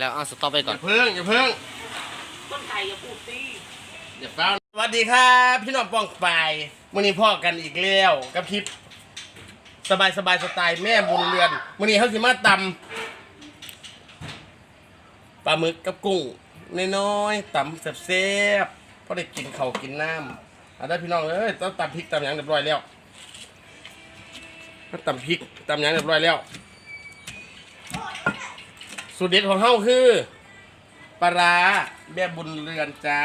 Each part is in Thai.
แล้วเอาสต็อปไปอก่อนย่าเพิ่งอย่าเพิ่งต้นไก่อย่าพูดตีอย่าเฝ้าสวัสดีครับพี่น้องป้องปายวันนี้พ่อกันอีกแล้วกับคลิป สบายสบายสไตล์แม่บุญเรือนวันนี้เขาสิมาตำปลาหมึกกับกุ้งน้อยๆตำแซ่บๆพอได้กินข้าวกินน้ำเอาได้พี่น้องเอ้ยต้องตำพริกตำหยังเรียบร้อยแล้วก็ตำพริกตำหยังเรียบร้อยแล้ว สูตรเด็ดของเฮาคือปลาร้าแม่บุญเรือนจ้า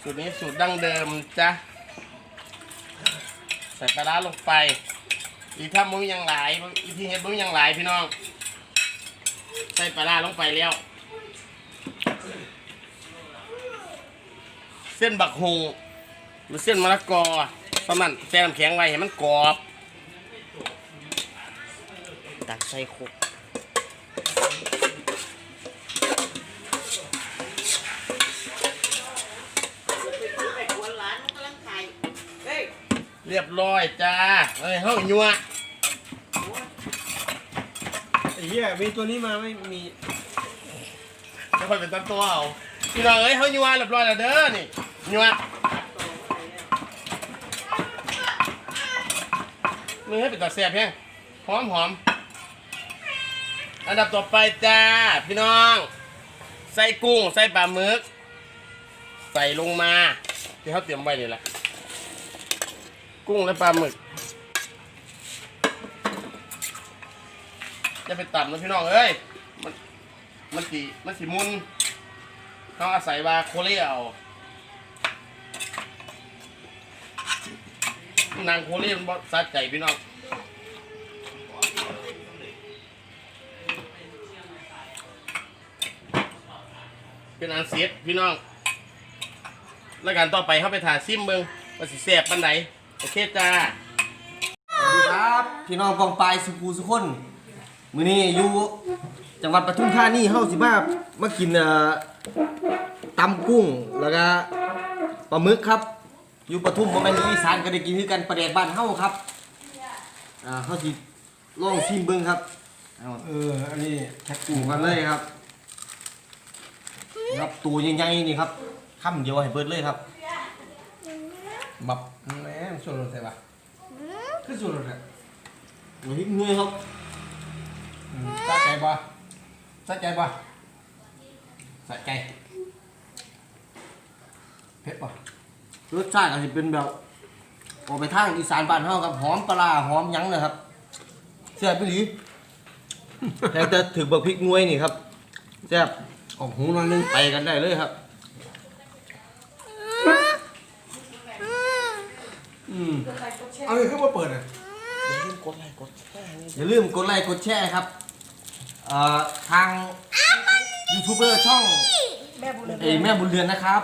สูตรนี้สูตรดั้งเดิมจ้ะใส่ปลาร้าลงไป อีกถ้ามึงยังหลายอีที่เฮ็ดมึงยังหลายพี่น้อง ใส่ปลาร้าลงไปแล้ว เส้นบักฮหรือเส้นมะละกอประมาณแช่น้ำแข็งไว้ให้มันกรอบ ตักใส่คุก เฮ้ยเรียบร้อยจ้าเฮ้ยเฮ้ยยัวไอ้เหี้ยมีตัวนี้มาไม่มีไม่ค่อยเป็นตันตัวเอาพี่น้องเอ้ยเฮ้ยยัวเรียบร้อยแล้วเด้อนี่ยัวมือให้เป็นตาแซ่บเพียงหอมหอม อันดับต่อไปจ้าพี่น้อง ใส่กุ้ง ใส่ปลาหมึก ใส่ลงมา ที่เขาเตรียมไว้นี่แหละ กุ้งและปลาหมึก จะไปตับนะพี่น้องเอ้ย มันมันสีมันสีมุนเขาอาศัยว่าโคเรียเอานางโคเรียมันบ่สะใจพี่น้อง เป็นอันเสียพี่น้อง แล้วกันต่อไปเข้าไปถ่ายซิมเบิงว่าสิแสบปันไหนโอเคจ้าสวัสดีครับพี่น้องกองปลายสุภูสุคนมื้อนี้อยู่จังหวัดปทุมธานีเฮาสิมามากินเอ่อตำกุ้งแล้วก็ปลาหมึกครับ อยู่ปทุมบ่แม่นอยู่อีสานก็ได้กินคือกันประเดกบ้านเฮาครับอ่าเฮาสิลองชิมเบิ่งครับเอาเอออันนี้แค่กุ้งกันเลยครับ ครับตัวใหญ่ๆนี่ครับคำเดียวให้เบิดเลยครับบับแหมส่วนรถใส่ปะคือส่วนรถอะเฮ้ยเงยครับอืมสะใจปะสะใจปะสะใจเผ็ดปะรสชาติอาจจะเป็นแบบออกไปทางอีสานบ้านเฮาครับหอมปลาร้าหอมหยังเลยครับแซ่บไปหลีแต่แต่ถือบักพริกงวยนี่ครับแซ่บ ออกหูหน่อยนึงไปกันได้เลยครับ อืมเอาเลยขึ้นมาเปิดอะอย่าลืมกดไลค์กดแชร์นี่อย่าลืมกดไลค์กดแชร์ครับเอ่อทางยูทูบเบอร์ช่องแม่บุญเอยแม่บุญเรือนนะครับ